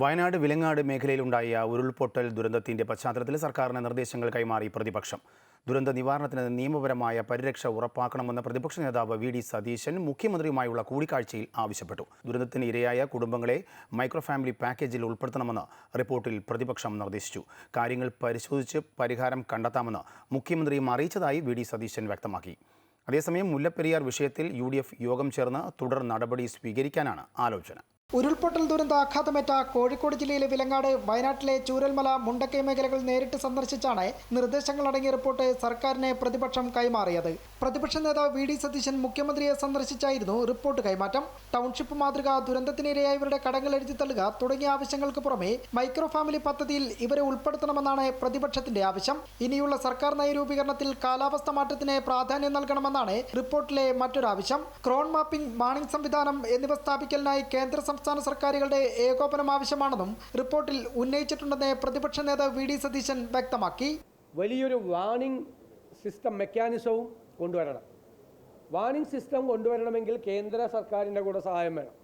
വയനാട് വിലങ്ങാട് മേഖലയിലുണ്ടായ ഉരുൾപൊട്ടൽ ദുരന്തത്തിന്റെ പശ്ചാത്തലത്തിൽ സർക്കാരിന് നിർദ്ദേശങ്ങൾ കൈമാറി പ്രതിപക്ഷം. ദുരന്ത നിവാരണത്തിന് നിയമപരമായ പരിരക്ഷ ഉറപ്പാക്കണമെന്ന പ്രതിപക്ഷ നേതാവ് വി. ഡി. സതീശൻ മുഖ്യമന്ത്രിയുമായുള്ള കൂടിക്കാഴ്ചയിൽ ആവശ്യപ്പെട്ടു. ദുരന്തത്തിന് ഇരയായ കുടുംബങ്ങളെ മൈക്രോ ഫാമിലി പാക്കേജിൽ ഉൾപ്പെടുത്തണമെന്ന് റിപ്പോർട്ടിൽ പ്രതിപക്ഷം നിർദ്ദേശിച്ചു. കാര്യങ്ങൾ പരിശോധിച്ച് പരിഹാരം കണ്ടെത്താമെന്ന് മുഖ്യമന്ത്രിയും അറിയിച്ചതായി വി. ഡി. സതീശൻ വ്യക്തമാക്കി. അതേസമയം മുല്ലപ്പെരിയാർ വിഷയത്തിൽ യു. യോഗം ചേർന്ന് തുടർ നടപടി സ്വീകരിക്കാനാണ് ആലോചന. ഉരുൾപൊട്ടൽ ദുരന്ത ആഘാതമേറ്റ കോഴിക്കോട് ജില്ലയിലെ വിലങ്ങാട് വയനാട്ടിലെ ചൂരൽമല മുണ്ടക്കൈ മേഖലകൾ നേരിട്ട് സന്ദർശിച്ചാണ് നിർദ്ദേശങ്ങളടങ്ങിയ റിപ്പോർട്ട് സർക്കാരിന് പ്രതിപക്ഷം കൈമാറിയത്. പ്രതിപക്ഷ നേതാവ് വി ഡി സതീശൻ മുഖ്യമന്ത്രിയെ സന്ദർശിച്ചായിരുന്നു റിപ്പോർട്ട് കൈമാറ്റം. ടൗൺഷിപ്പ് മാതൃക ദുരന്തത്തിനിരയായവരുടെ കടങ്ങൾ എഴുതി തള്ളുക തുടങ്ങിയ ആവശ്യങ്ങൾക്ക് പുറമെ മൈക്രോ ഫാമിലി പദ്ധതിയിൽ ഇവരെ ഉൾപ്പെടുത്തണമെന്നാണ് പ്രതിപക്ഷത്തിന്റെ ആവശ്യം. ഇനിയുള്ള സർക്കാർ നയരൂപീകരണത്തിൽ കാലാവസ്ഥ മാറ്റത്തിന് പ്രാധാന്യം നൽകണമെന്നാണ് റിപ്പോർട്ടിലെ മറ്റൊരാവശ്യം. ക്രോൺ മാപ്പിംഗ് മാണിംഗ് സംവിധാനം എന്നിവ സ്ഥാപിക്കലിനായി കേന്ദ്ര സംസ്ഥാന സർക്കാരുകളുടെ ഏകോപനം ആവശ്യമാണെന്നും റിപ്പോർട്ടിൽ ഉന്നയിച്ചിട്ടുണ്ടെന്ന് പ്രതിപക്ഷ നേതാവ് വി ഡി സതീശൻ വ്യക്തമാക്കി. വലിയൊരു വാണിംഗ് സിസ്റ്റം മെക്കാനിസവും കൊണ്ടുവരണം. വാണിംഗ് സിസ്റ്റം കൊണ്ടുവരണമെങ്കിൽ കേന്ദ്ര സർക്കാരിന്റെ കൂടെ സഹായം വേണം.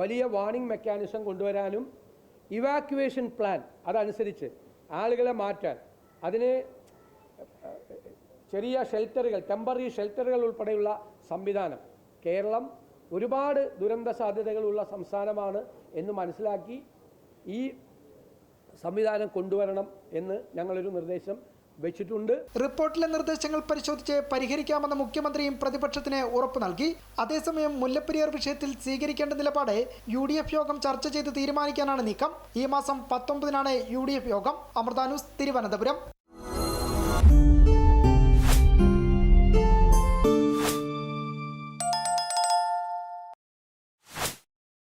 വലിയ വാണിംഗ് മെക്കാനിസം കൊണ്ടുവരാനും ഇവാക്യുവേഷൻ പ്ലാൻ അതനുസരിച്ച് ആളുകളെ മാറ്റാൻ അതിന് ചെറിയ ഷെൽട്ടറുകൾ ടെമ്പററി ഷെൽട്ടറുകൾ ഉൾപ്പെടെയുള്ള സംവിധാനം കേരളം ഒരുപാട് ദുരന്ത സാധ്യതകളുള്ള സംസ്ഥാനമാണ് എന്ന് മനസ്സിലാക്കി ഈ സംവിധാനം കൊണ്ടുവരണം എന്ന് ഞങ്ങളൊരു നിർദ്ദേശം വെച്ചിട്ടുണ്ട്. റിപ്പോർട്ടിലെ നിർദ്ദേശങ്ങൾ പരിശോധിച്ച് പരിഹരിക്കാമെന്ന് മുഖ്യമന്ത്രിയും പ്രതിപക്ഷത്തിന് ഉറപ്പു നൽകി. അതേസമയം മുല്ലപ്പെരിയാർ വിഷയത്തിൽ സ്വീകരിക്കേണ്ട നിലപാട് യു ഡി എഫ് യോഗം ചർച്ച ചെയ്ത് തീരുമാനിക്കാനാണ് നീക്കം. ഈ മാസം പത്തൊമ്പതിനാണ് യു ഡി എഫ് യോഗം അമൃതാനൂസ് തിരുവനന്തപുരം.